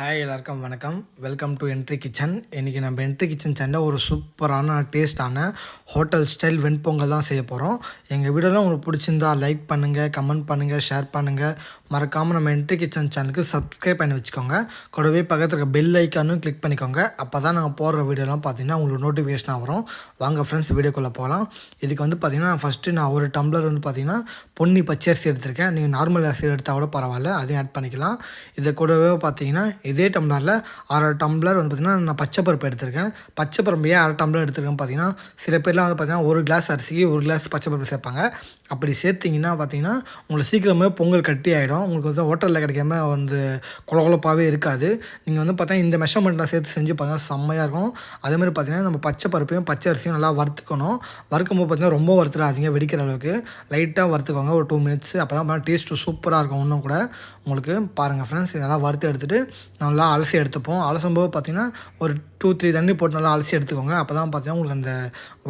Hi எல்லாருக்கும் வணக்கம். Welcome to entry kitchen இன்றைக்கி நம்ம என்ட்ரி கிச்சன் சேனலில் ஒரு சூப்பரான டேஸ்டான ஹோட்டல் ஸ்டைல் வெண்பொங்கல் தான் செய்ய போகிறோம் எங்கள் வீடியோலாம் உங்களுக்கு பிடிச்சிருந்தா லைக் பண்ணுங்கள் கமெண்ட் பண்ணுங்கள் ஷேர் பண்ணுங்கள் மறக்காமல் நம்ம என்ட்ரி கிச்சன் சேனலுக்கு சப்ஸ்கிரைப் பண்ணி வச்சுக்கோங்க. கூடவே பக்கத்தில் இருக்க பெல் ஐக்கானும் கிளிக் பண்ணிக்கோங்க. அப்போ தான் நாங்கள் போடுற வீடியோலாம் பார்த்தீங்கன்னா உங்களுக்கு நோட்டிஃபிகேஷனாக வரும். வாங்க ஃப்ரெண்ட்ஸ் வீடியோக்குள்ளே போகலாம். இதுக்கு வந்து பார்த்திங்கன்னா ஃபஸ்ட்டு நான் ஒரு டம்ளர் வந்து பார்த்தீங்கன்னா பொன்னி பச்சரிசி எடுத்திருக்கேன். நீங்கள் நார்மல் அரிசி எடுத்தால் கூட பரவாயில்ல. அதையும் ஆட் பண்ணிக்கலாம். இதை கூடவே பார்த்தீங்கன்னா இதே டம்ளரில் அரை டம்ளர் வந்து பார்த்திங்கன்னா நான் பச்சை பருப்பு எடுத்திருக்கேன். பச்சை பருப்பு ஏன் அரை டம்ளர் எடுத்திருக்கேன் பார்த்தீங்கன்னா சில பேர்லாம் வந்து பார்த்திங்கன்னா ஒரு கிளாஸ் அரிசிக்கு ஒரு கிளாஸ் பச்சை பருப்பு சேர்ப்பாங்க. அப்படி சேர்த்திங்கன்னா பார்த்தீங்கன்னா உங்களுக்கு சீக்கிரமே பொங்கல் கட்டி ஆகிடும் உங்களுக்கு வந்து ஹோட்டலில் கிடைக்காம வந்து குழகுழப்பாகவே இருக்காது. நீங்கள் வந்து பார்த்தா இந்த மெஷர்மெண்ட்டில் சேர்த்து செஞ்சு பார்த்தீங்கன்னா செம்மையாக இருக்கும். அதேமாதிரி பார்த்தீங்கன்னா நம்ம பச்சை பருப்பையும் பச்சை அரிசியும் நல்லா வறுத்துக்கணும். வறுக்கும்போது பார்த்தீங்கன்னா ரொம்ப வறுத்துடாதீங்க வெடிக்கிற அளவுக்கு. லைட்டாக வறுத்துக்கோங்க. ஒரு டூ மினிட்ஸ் அப்போ தான் டேஸ்ட்டு சூப்பராக இருக்கும். இன்னும் கூட. உங்களுக்கு பாருங்கள் ஃப்ரெண்ட்ஸ் இதெல்லாம் வறுத்து எடுத்துகிட்டு நல்லா அலசி எடுத்துப்போம். அலசும் போது பார்த்திங்கன்னா ஒரு டூ த்ரீ தண்ணி போட்டு நல்லா அலசி எடுத்துக்கோங்க. அப்போ தான் பார்த்தீங்கன்னா உங்களுக்கு அந்த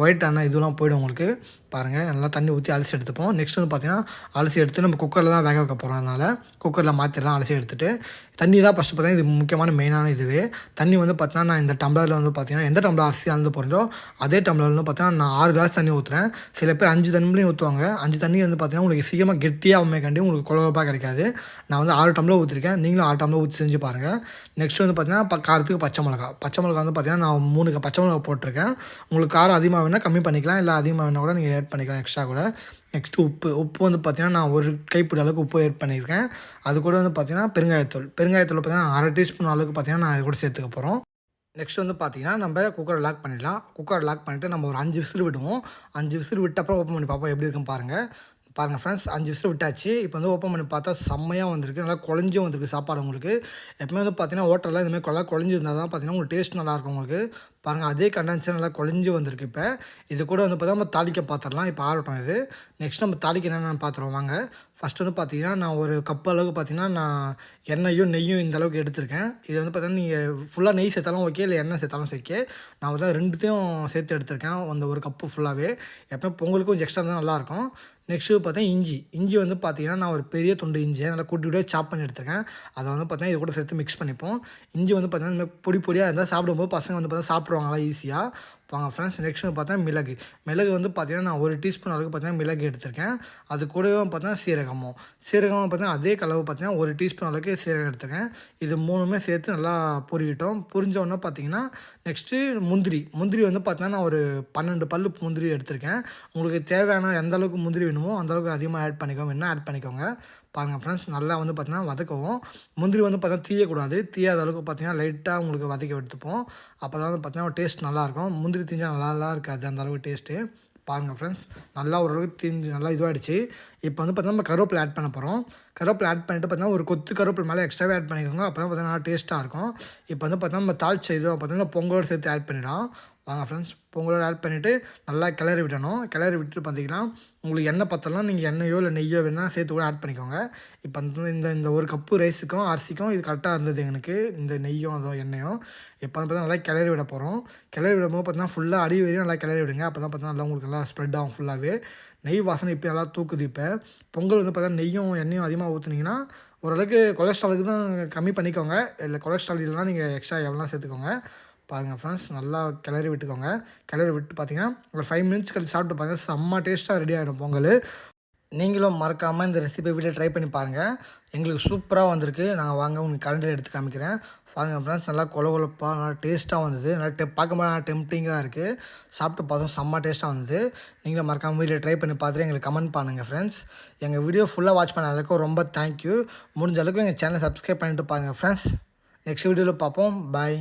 ஒயிட் ஒயிட்டான இதெல்லாம் போய்டும் உங்களுக்கு. பாருங்கள் நல்லா தண்ணி ஊற்றி அலசி எடுத்துப்போம். நெக்ஸ்ட் வந்து பார்த்திங்கன்னா அலசி எடுத்து நம்ம குக்கரில் தான் வேக வைக்க போகிறோம் அதனால். குக்கரில் மாற்றிடலாம் அலசி எடுத்துகிட்டு தண்ணி தான் ஃபஸ்ட்டு பார்த்தீங்கன்னா இது முக்கியமான மெயினான இதுவே. தண்ணி வந்து பார்த்தீங்கன்னா நான் இந்த டம்ளரில் வந்து பார்த்தீங்கன்னா எந்த டம்ளர் அரிசி வந்து போகிறோம் அதே டம்ளரில் வந்து பார்த்தீங்கன்னா நான் ஆறு கிளாஸ் தண்ணி ஊற்றுறேன் சில பேர் அஞ்சு தண்ணிலையும் ஊற்றுவாங்க அஞ்சு தண்ணி வந்து பார்த்தீங்கன்னா உங்களுக்கு சீக்கிரமாக கெட்டியாக கண்டி உங்களுக்கு குழப்பாக கிடைக்காது. நான் வந்து ஆறு டம்ளர் ஊற்றிருக்கேன் நீங்களும் ஆறு டம்ளர் ஊற்றி செஞ்சு பாருங்கள் நெக்ஸ்ட் வந்து பார்த்தீங்கன்னா ப காரத்துக்கு பச்சை மிளகா. பச்சை மிளகா வந்து பார்த்தீங்கன்னா நான் மூணு பச்சை மிளகா போட்டிருக்கேன். உங்களுக்கு காரம் அதிகமாக வேணால் கம்மி பண்ணிக்கலாம். இல்லை அதிகமாக வேணால் கூட நீங்கள் ஆட் பண்ணிக்கலாம் எக்ஸ்ட்ரா கூட. நெக்ஸ்ட்டு உப்பு. உப்பு வந்து பார்த்திங்கன்னா நான் ஒரு கைப்பிடி அளவுக்கு உப்பு ஆட் பண்ணியிருக்கேன். அது கூட வந்து பார்த்தீங்கன்னா பெருங்காயத்தூள். பெருங்காயத்தூள் பார்த்தீங்கன்னா அரை டீஸ்பூன் அளவுக்கு பார்த்தீங்கன்னா நான் அது கூட சேர்த்துக்க போகிறோம் நெக்ஸ்ட் வந்து பார்த்திங்கன்னா நம்ம குக்கரை லாக் பண்ணிடலாம். குக்கரை லாக் பண்ணிவிட்டு நம்ம ஒரு அஞ்சு விசில் விடுவோம். அஞ்சு விசில் விட்ட அப்புறம் ஓப்பன் பண்ணி பார்ப்போம் எப்படி இருக்குன்னு பாருங்கள் பாருங்கள் ஃப்ரெண்ட்ஸ் அஞ்சு விசில் விட்டாச்சு. இப்போ வந்து ஓப்பன் பண்ணி பார்த்தா செம்மையாக வந்திருக்கு. நல்லா குழஞ்சும் வந்திருக்கு சாப்பாடு உங்களுக்கு. எப்பவுமே வந்து பார்த்தீங்கன்னா ஹோட்டலில் இந்தமாதிரி நல்லா குழஞ்சி இருந்தால் தான் பார்த்தீங்கன்னா உங்களுக்கு டேஸ்ட் நல்லாயிருக்கும் உங்களுக்கு. பாருங்கள் அதே கண்டென்சர் நல்லா குழஞ்சி வந்திருக்கு இப்போ. இது கூட வந்து பார்த்தா நம்ம தாளிக்க பார்த்துடலாம் இப்போ ஆரட்டும் இது. நெக்ஸ்ட் நம்ம தாளிக்க என்னென்னு பார்த்துருவோம் வாங்க. ஃபஸ்ட்டு வந்து பார்த்தீங்கன்னா நான் ஒரு கப் அளவுக்கு பார்த்தீங்கன்னா நான் எண்ணெயும் நெய்யும் இந்த அளவுக்கு எடுத்திருக்கேன். இது வந்து பார்த்தீங்கன்னா நீங்கள் ஃபுல்லாக நெய் சேர்த்தாலும் ஓகே இல்லை எண்ணெய் சேர்த்தாலும் ஓகே நான் வந்து ரெண்டுத்தையும் சேர்த்து எடுத்திருக்கேன். அந்த ஒரு கப்பு ஃபுல்லாகவே எப்பவுமே பொங்கலுக்கும் கொஞ்சம் எக்ஸ்ட்ரா தான் நல்லாயிருக்கும் நெக்ஸ்ட்டு பார்த்தா இஞ்சி. இஞ்சி வந்து பார்த்திங்கன்னா நான் ஒரு பெரிய துண்டு இஞ்சியை நல்லா குட்டி குட்டியாக சாப் பண்ணி எடுத்துருக்கேன். அதை வந்து பார்த்தீங்கன்னா இது கூட சேர்த்து மிக்ஸ் பண்ணிப்போம். இஞ்சி வந்து பார்த்திங்கன்னா இந்த மாதிரி பொடி பொடியாக இருந்தால் சாப்பிடும்போது பசங்க வந்து பார்த்தா சாப்பிடுவாங்களா ஈஸியாக வாங்க ஃப்ரெண்ட்ஸ் நெக்ஸ்ட் வந்து பார்த்தா மிளகு. மிளகு வந்து பார்த்திங்கன்னா நான் ஒரு டீஸ்பூன் அளவுக்கு பார்த்தீங்கன்னா மிளகு எடுத்திருக்கேன். அது கூடவே பார்த்தீங்கன்னா சீரகமும். சீரகம் பார்த்தீங்கன்னா அதே கலவு பார்த்தீங்கன்னா ஒரு டீஸ்பூன் அளவுக்கு சீரகம் எடுத்திருக்கேன். இது மூணுமே சேர்த்து நல்லா பொரிக்கிட்டோம் பொரிஞ்ச பார்த்தீங்கன்னா நெக்ஸ்ட்டு முந்திரி. முந்திரி வந்து பார்த்தீங்கன்னா நான் ஒரு பன்னெண்டு பல்லு முந்திரி எடுத்திருக்கேன். உங்களுக்கு தேவையான எந்த அளவுக்கு முந்திரி வேணுமோ அந்தளவுக்கு அதிகமாக ஆட் பண்ணிக்கோங்க. என்ன ஆட் பண்ணிக்கோங்க. பாருங்கள் ஃப்ரெண்ட்ஸ் நல்லா வந்து பார்த்திங்கன்னா வதக்கவும். முந்திரி வந்து பார்த்தீங்கன்னா தீயக்கூடாது. தீயாத அளவுக்கு பார்த்திங்கன்னா லைட்டாக உங்களுக்கு வதக்கி எடுத்துப்போம். அப்போ தான் வந்து ஒரு டேஸ்ட் நல்லாயிருக்கும். முந்திரி தீஞ்சால் நல்லா இருக்காது அந்த அளவுக்கு டேஸ்ட்டு பாருங்கள் ஃப்ரெண்ட்ஸ் நல்லா ஓரளவுக்கு தீஞ்சு நல்லா இதுவாகிடுச்சு இப்போ வந்து பார்த்தீங்கன்னா நம்ம கருவேப்பிலை ஆட் பண்ண போகிறோம் கருவேப்பிலை ஆட் பண்ணிட்டு பார்த்தீங்கன்னா ஒரு கொத்து கருவேப்பிலை மேலே எக்ஸ்ட்ராவே ஆட் பண்ணிக்கோங்க. அப்போ தான் பார்த்தீங்கன்னா நல்லா டேஸ்ட்டாக இருக்கும். இப்போ வந்து பார்த்தீங்கன்னா நம்ம தாளிச்ச செய்தோம் பார்த்தீங்கன்னா பொங்கலோடு சேர்த்து ஆட் பண்ணிடலாம். வாங்க ஃப்ரெண்ட்ஸ் பொங்கலோடு ஆட் பண்ணிவிட்டு நல்லா கிளறி விடணும். கிளறி விட்டுட்டு பார்த்தீங்கன்னா உங்களுக்கு எண்ணெய் பத்தலாம் நீங்கள் எண்ணெயோ இல்லை நெய்யோ வேணால் சேர்த்து கூட ஆட் பண்ணிக்கோங்க. இப்போ வந்து இந்த இந்த ஒரு கப்பு ரைஸுக்கும் அரிசிக்கும் இது கரெக்டாக இருந்தது எனக்கு இந்த நெய்யும் அதுவும் எண்ணெயும். இப்போ வந்து பார்த்தா நல்லா கிளறி விட போகிறோம் கிளறி விடும்போது பார்த்தீங்கன்னா ஃபுல்லாக அடி வரையும் நல்லா கிளறி விடுங்க. அப்போ தான் பார்த்தீங்கன்னா நல்லா உங்களுக்கு நல்லா ஸ்ப்ரெட் ஆகும் ஃபுல்லாகவே நெய் வாசனை இப்போ நல்லா தூக்குது இப்போ. பொங்கல் வந்து பார்த்தா நெய்யும் எண்ணெயும் அதிகமாக ஊற்றுனீங்கன்னா ஓரளவுக்கு கொலஸ்ட்ராலுக்கு தான் கம்மி பண்ணிக்கோங்க. இல்லை கொலஸ்ட்ரால் இல்லைனா நீங்கள் எக்ஸ்ட்ரா எவ்வளோ சேர்த்துக்கோங்க. பாருங்கள் ஃப்ரெண்ட்ஸ் நல்லா கிளறி விட்டுக்கோங்க. கிளறி விட்டு பார்த்தீங்கன்னா ஒரு ஃபைவ் மினிட்ஸ் கழிச்சு சாப்பிட்டு பாருங்கள் செம்ம டேஸ்ட்டாக ரெடி ஆகிடும் பொங்கல். நீங்களும் மறக்காமல் இந்த ரெசிபி வீட்டில் ட்ரை பண்ணி பாருங்கள் எங்களுக்கு சூப்பராக வந்திருக்கு. நான் வாங்க உங்களுக்கு கலண்டர் எடுத்து காமிக்கிறேன். பாருங்க ஃப்ரெண்ட்ஸ் நல்லா கொல கொலப்பாக நல்லா டேஸ்ட்டாக வந்தது. நல்லா டெ பார்க்கும்போது நல்லா டெம்டிங்காக இருக்குது சாப்பிட்டு பார்த்தோம் செம்ம டேஸ்ட்டாக வந்தது. நீங்களும் மறக்காமல் வீடியோ ட்ரை பண்ணி பார்த்துட்டு எங்களுக்கு கமெண்ட் பண்ணுங்கள் ஃப்ரெண்ட்ஸ் எங்கள் வீடியோ ஃபுல்லாக வாட்ச் பண்ண அளவுக்கு ரொம்ப தேங்க்யூ முடிஞ்ச அளவுக்கு எங்கள் சேனலை சப்ஸ்கிரைப் பண்ணிட்டு பாருங்கள் ஃப்ரெண்ட்ஸ் நெக்ஸ்ட் வீடியோவில் பார்ப்போம். பாய்